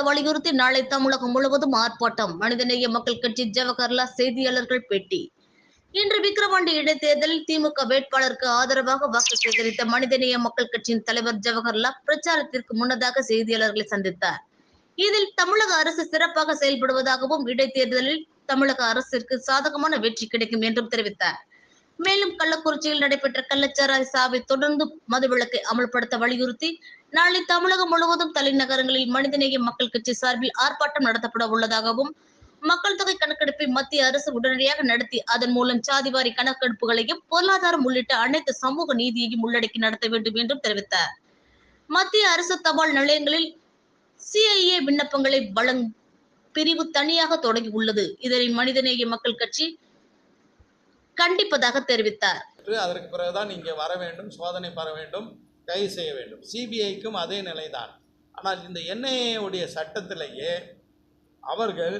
அமல்படுத்த வலியுறுத்தி நாளை தமிழகம் முழுவதும் ஆர்ப்பாட்டம். மனிதநேய மக்கள் கட்சி ஜவஹர்லா செய்தியாளர்கள் பேட்டி. இன்று விக்கிரவாண்டி இடைத்தேர்தலில் திமுக வேட்பாளருக்கு ஆதரவாக வாக்கு சேகரித்த மனிதநேய மக்கள் கட்சியின் தலைவர் ஜவஹர்லால் பிரச்சாரத்திற்கு முன்னதாக செய்தியாளர்களை சந்தித்தார். இதில் தமிழக அரசு சிறப்பாக செயல்படுவதாகவும் இடைத்தேர்தலில் தமிழக அரசிற்கு சாதகமான வெற்றி கிடைக்கும் என்றும் தெரிவித்தார். மேலும் கள்ளக்குறிச்சியில் நடைபெற்ற கள்ளச்சாராய சாவை தொடர்ந்து மதுவிலக்கை அமல்படுத்த வலியுறுத்தி நாளை தமிழகம் முழுவதும் தலைநகரங்களில் மனிதநேய மக்கள் கட்சி சார்பில் ஆர்ப்பாட்டம் நடத்தப்பட உள்ளதாகவும் மக்கள் தொகை கணக்கெடுப்பை மத்திய அரசு உடனடியாக நடத்தி அதன் மூலம் சாதிவாரி கணக்கெடுப்புகளையும் பொருளாதாரம் உள்ளிட்ட அனைத்து சமூக நீதியையும் உள்ளடக்கி நடத்த வேண்டும் என்றும் தெரிவித்தார். மத்திய அரசு தபால் நிலையங்களில் சிஐஏ விண்ணப்பங்களை வழங்கும் பிரிவு தனியாக தொடங்கி உள்ளது இதனை மனிதநேய மக்கள் கட்சி கண்டிப்பதாக தெரிவித்தார். அதற்கு பிறகுதான் இங்கே வர வேண்டும் சோதனை பெற வேண்டும் கைது செய்ய வேண்டும். சிபிஐக்கும் அதே நிலைதான். ஆனால் இந்த NIA உடைய சட்டத்திலேயே அவர்கள்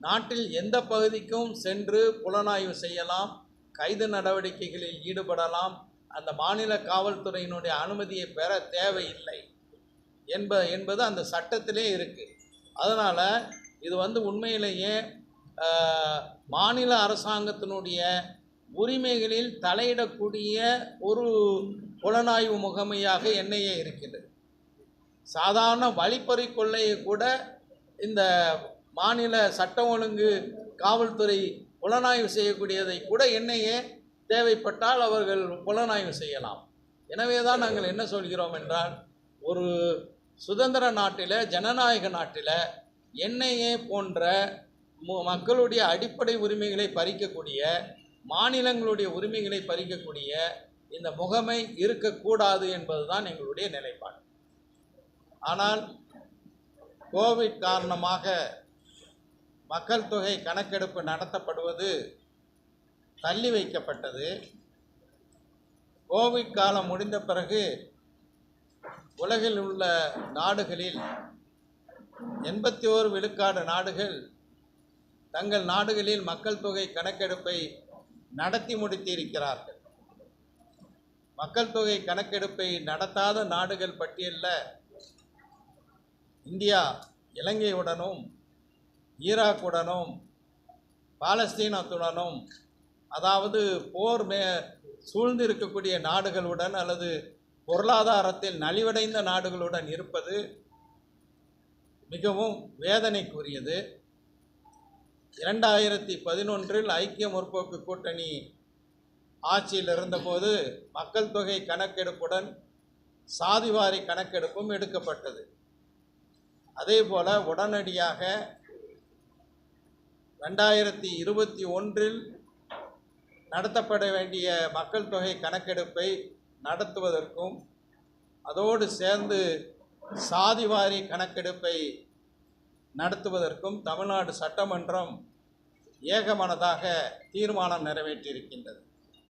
நாட்டில் எந்த பகுதிக்கும் சென்று புலனாய்வு செய்யலாம் கைது நடவடிக்கைகளில் ஈடுபடலாம் அந்த மாநில காவல்துறையினுடைய அனுமதியை பெற தேவையில்லை என்ப என்பது அந்த சட்டத்திலே இருக்குது அதனால் இது வந்து உண்மையிலேயே மாநில அரசாங்கத்தினுடைய உரிமைகளில் தலையிடக்கூடிய ஒரு புலனாய்வு முகமையாக என்ஐஏ இருக்கிறது சாதாரண வழிப்பறி கொள்ளையை கூட இந்த மாநில சட்டம் ஒழுங்கு காவல்துறை புலனாய்வு செய்யக்கூடியதை கூட என்ஐஏ தேவைப்பட்டால் அவர்கள் புலனாய்வு செய்யலாம். எனவே தான் நாங்கள் என்ன சொல்கிறோம் என்றால் ஒரு சுதந்திர நாட்டில் ஜனநாயக நாட்டில் என்ஐஏ போன்ற மக்களுடைய அடிப்படை உரிமைகளை பறிக்கக்கூடிய மாநிலங்களுடைய உரிமைகளை பறிக்கக்கூடிய இந்த முகமை இருக்கக்கூடாது என்பதுதான் எங்களுடைய நிலைப்பாடு. ஆனால் கோவிட் காரணமாக மக்கள் தொகை கணக்கெடுப்பு நடத்தப்படுவது தள்ளி வைக்கப்பட்டது. கோவிட் காலம் முடிந்த பிறகு உலகில் உள்ள நாடுகளில் எண்பத்தி ஓரு விழுக்காடு நாடுகள் தங்கள் நாடுகளில் மக்கள் தொகை கணக்கெடுப்பை நடத்தி முடித்திருக்கிறார்கள். மக்கள் தொகை கணக்கெடுப்பை நடத்தாத நாடுகள் பட்டியலில். இந்தியா இலங்கையுடனும் ஈராக்குடனும் பாலஸ்தீனத்துடனும் அதாவது போர் மே சூழ்ந்து இருக்கக்கூடிய நாடுகளுடன் அல்லது பொருளாதாரத்தில் நலிவடைந்த நாடுகளுடன் இருப்பது மிகவும் வேதனைக்குரியது. இரண்டாயிரத்தி பதினொன்றில் ஐக்கிய முற்போக்கு கூட்டணி ஆட்சியில் இருந்தபோது மக்கள் தொகை கணக்கெடுப்புடன் சாதிவாரி கணக்கெடுப்பும் எடுக்கப்பட்டது. அதே போல் உடனடியாக ரெண்டாயிரத்தி இருபத்தி ஒன்றில் நடத்தப்பட வேண்டிய மக்கள் தொகை கணக்கெடுப்பை நடத்துவதற்கும் அதோடு சேர்ந்து சாதிவாரி கணக்கெடுப்பை நடத்துவதற்கும் தமிழ்நாடு சட்டமன்றம் ஏகமனதாக தீர்மானம் நிறைவேற்றியிருக்கின்றது.